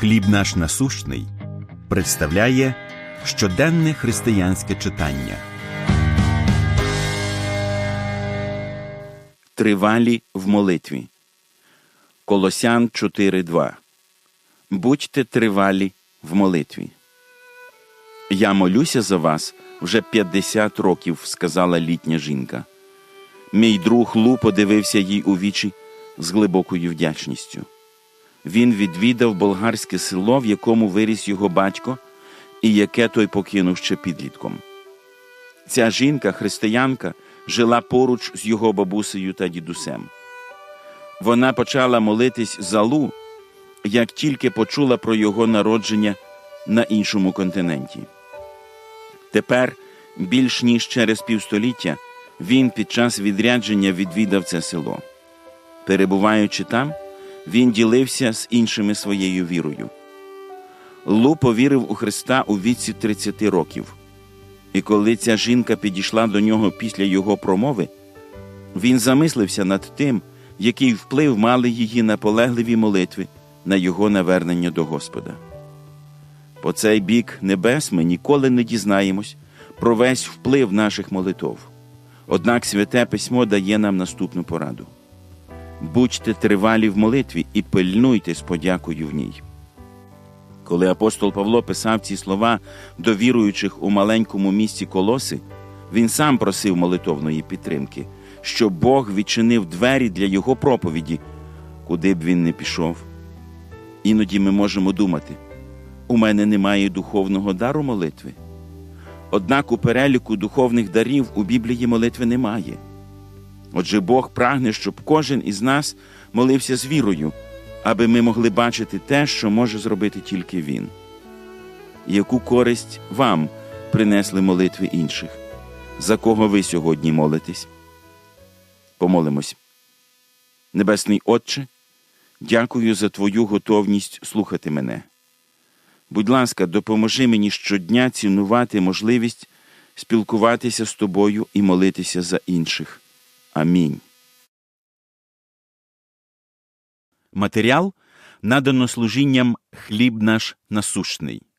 Хліб наш насущний представляє щоденне християнське читання. Тривалі в молитві. Колосян 4.2. Будьте тривалі в молитві. Я молюся за вас вже 50 років, сказала літня жінка. Мій друг Лу подивився їй у вічі з глибокою вдячністю. Він відвідав болгарське село, в якому виріс його батько, і яке той покинув ще підлітком. Ця жінка, християнка, жила поруч з його бабусею та дідусем. Вона почала молитись за Лу, як тільки почула про його народження на іншому континенті. Тепер, більш ніж через півстоліття, він під час відрядження відвідав це село. Перебуваючи там, він ділився з іншими своєю вірою. Лу повірив у Христа у віці 30 років. І коли ця жінка підійшла до нього після його промови, він замислився над тим, який вплив мали її наполегливі молитви на його навернення до Господа. По цей бік небес ми ніколи не дізнаємось про весь вплив наших молитов. Однак святе письмо дає нам наступну пораду: будьте тривалі в молитві і пильнуйте з подякою в ній. Коли апостол Павло писав ці слова до віруючих у маленькому місті Колоси, він сам просив молитовної підтримки, щоб Бог відчинив двері для його проповіді, куди б він не пішов. Іноді ми можемо думати, у мене немає духовного дару молитви. Однак у переліку духовних дарів у Біблії молитви немає. Отже, Бог прагне, щоб кожен із нас молився з вірою, аби ми могли бачити те, що може зробити тільки Він. Яку користь вам принесли молитви інших, за кого ви сьогодні молитесь? Помолимось. Небесний Отче, дякую за Твою готовність слухати мене. Будь ласка, допоможи мені щодня цінувати можливість спілкуватися з тобою і молитися за інших. Амінь. Матеріал надано служінням Хліб наш насущний.